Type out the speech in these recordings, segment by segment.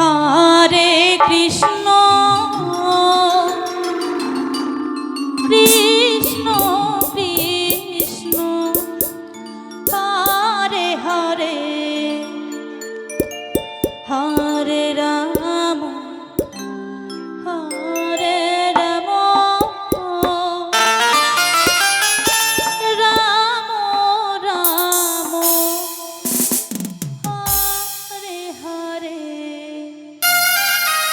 Hare Krishna.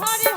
Hare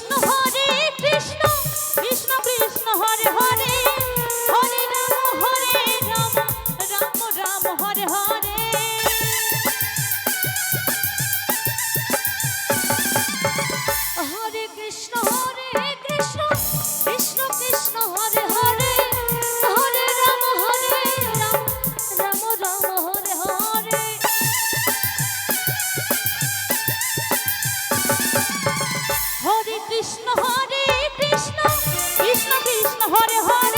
Krishna Hare Hold it! Hold it!